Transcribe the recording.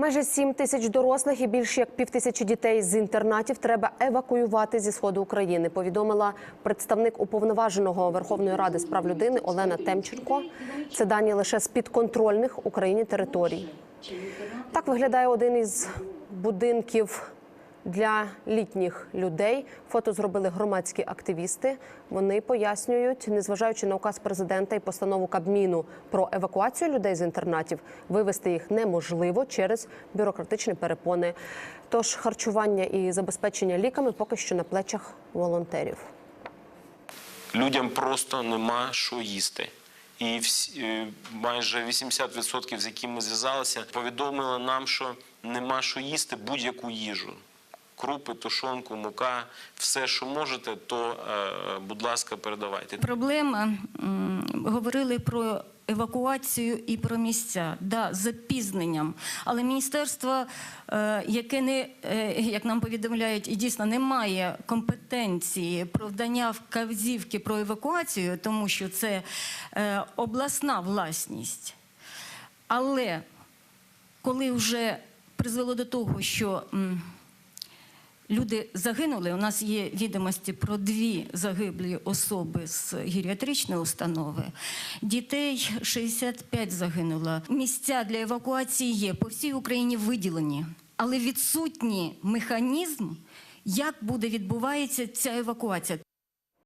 Майже 7 тисяч дорослих і більше як півтисячі дітей з інтернатів треба евакуювати зі сходу України. Повідомила представник уповноваженого Верховної Ради з прав людини Олена Темченко. Це дані лише з підконтрольних Україні територій. Так виглядає один із будинків для літніх людей. Фото зробили громадські активісти. Вони пояснюють, незважаючи на указ президента і постанову Кабміну про евакуацію людей з інтернатів, вивезти їх неможливо через бюрократичні перепони. Тож харчування і забезпечення ліками поки що на плечах волонтерів. Людям просто нема що їсти. І всі, е, майже 80% з якими ми зв'язалися, повідомили нам, що нема що їсти будь-яку їжу. Крупи, тушонку, мука, все, що можете, то, е, будь ласка, передавайте. Проблема говорили про евакуацію і про місця, да, з запізненням. Але міністерство, е, яке не е, як нам повідомляють, і дійсно не має компетенції про вдання вказівки про евакуацію, тому що це обласна власність. Але коли вже призвело до того, що Люди загинули. У нас є відомості про дві загиблі особи з геріатричної установи. Дітей 65 загинуло. Місця для евакуації є по всій Україні виділені, але відсутній механізм, як буде відбувається ця евакуація.